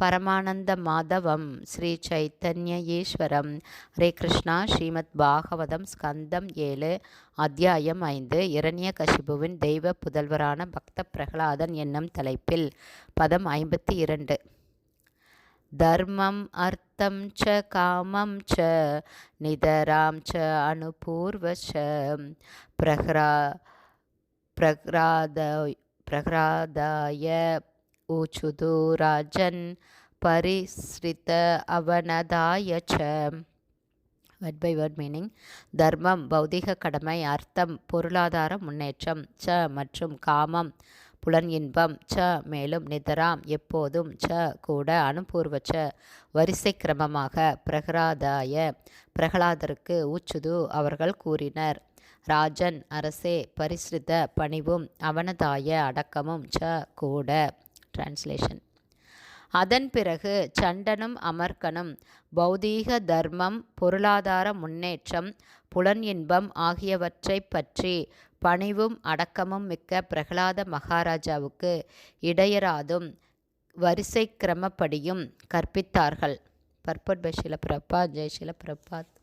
பரமானந்த மாதவம் ஸ்ரீ சைத்தன்ய ஈஸ்வரம் ஹரே கிருஷ்ணா. ஸ்ரீமத் பாகவதம் ஸ்கந்தம் ஏழு அத்தியாயம் ஐந்து இரண்ய கசிபுவின் தெய்வ புதல்வரான பக்த பிரகலாதன் என்னும் தலைப்பில் பதம் ஐம்பத்தி இரண்டு. தர்மம் அர்த்தம் ச காமம் ச நிதராம் ச அனுபூர்வச. பிரகரா பிரகராத பிரகராதாய ஊச்சுது ராஜன் பரிஸ்ரித அவனதாய ச பை வேர்ட் மீனிங் தர்மம் பௌதிக கடமை அர்த்தம் பொருளாதார முன்னேற்றம் ச மற்றும் காமம் புலன் இன்பம் ச மேலும் நிதராம் எப்போதும் ச கூட அனுபூர்வ ச வரிசை கிரமமாக பிரகலாதாய பிரகலாதருக்கு ஊச்சுது அவர்கள் கூறினர். ராஜன் அரசே பரிசுத்த பணிவும் அவனதாய அடக்கமும் ச கூட டிரான்ஸ்லேஷன் அதன் பிறகு சண்டனும் அமர்க்கனும் பௌதீக தர்மம் பொருளாதார முன்னேற்றம் புலன் இன்பம் ஆகியவற்றை பற்றி பணிவும் அடக்கமும் மிக்க பிரகலாத மகாராஜாவுக்கு இடையராதும் வரிசை கிரமப்படியும் கற்பித்தார்கள். பர்பட் பை ஷில பிரபாத் ஜெய் பிரபாத்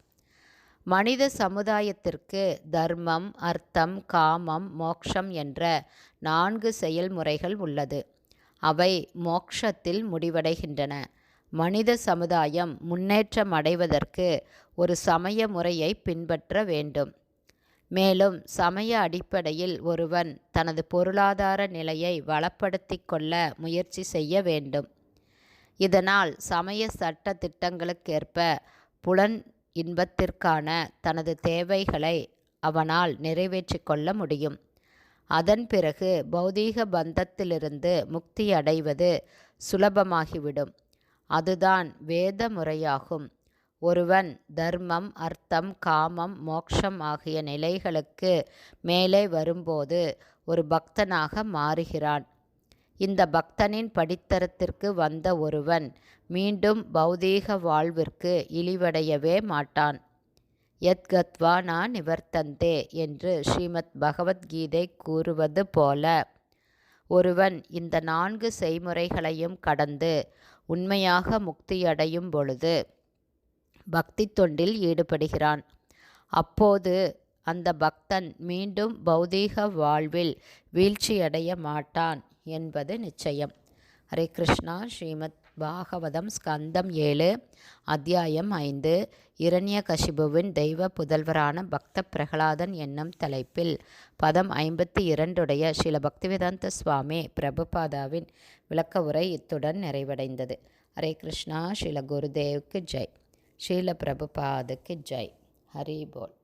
மனித சமுதாயத்திற்கு தர்மம் அர்த்தம் காமம் மோக்ஷம் என்ற நான்கு செயல்முறைகள் உள்ளது. அவை மோக்ஷத்தில் முடிவடைகின்றன. மனித சமுதாயம் முன்னேற்றம் அடைவதற்கு ஒரு சமய முறையை பின்பற்ற வேண்டும். மேலும் சமய அடிப்படையில் ஒருவன் தனது பொருளாதார நிலையை வளப்படுத்தி கொள்ள முயற்சி செய்ய வேண்டும். இதனால் சமய சட்ட திட்டங்களுக்கேற்ப புலன் இன்பத்திற்கான தனது தேவைகளை அவனால் நிறைவேற்றி கொள்ள முடியும். அதன் பிறகு பௌதீக பந்தத்திலிருந்து முக்தி அடைவது சுலபமாகிவிடும். அதுதான் வேத முறையாகும். ஒருவன் தர்மம் அர்த்தம் காமம் மோக்ஷம் ஆகிய நிலைகளுக்கு மேலே வரும்போது ஒரு பக்தனாக மாறுகிறான். இந்த பக்தனின் படித்தரத்திற்கு வந்த ஒருவன் மீண்டும் பௌதீக வாழ்விற்கு இழிவடையவே மாட்டான். யத்கத்வா நா நிவர்த்தந்தே என்று ஸ்ரீமத் பகவத்கீதை கூறுவது போல ஒருவன் இந்த நான்கு செய்முறைகளையும் கடந்து உண்மையாக முக்தியடையும் பொழுது பக்தி தொண்டில் ஈடுபடுகிறான். அப்போது அந்த பக்தன் மீண்டும் பௌதீக வாழ்வில் வீழ்ச்சியடைய மாட்டான் என்பது நிச்சயம். ஹரே கிருஷ்ணா ஸ்ரீமத் பாகவதம் ஸ்கந்தம் ஏழு அத்தியாயம் ஐந்து இரண்ய கஷிபுவின் தெய்வ புதல்வரான பக்த பிரகலாதன் என்னும் தலைப்பில் பதம் ஐம்பத்தி இரண்டுடைய ஸ்ரீல பக்திவேதாந்த சுவாமி பிரபுபாதாவின் விளக்க உரை இத்துடன் நிறைவடைந்தது. ஹரே கிருஷ்ணா ஸ்ரீல குருதேவுக்கு ஜெய். ஸ்ரீல பிரபுபாதுக்கு ஜெய். ஹரி போல்.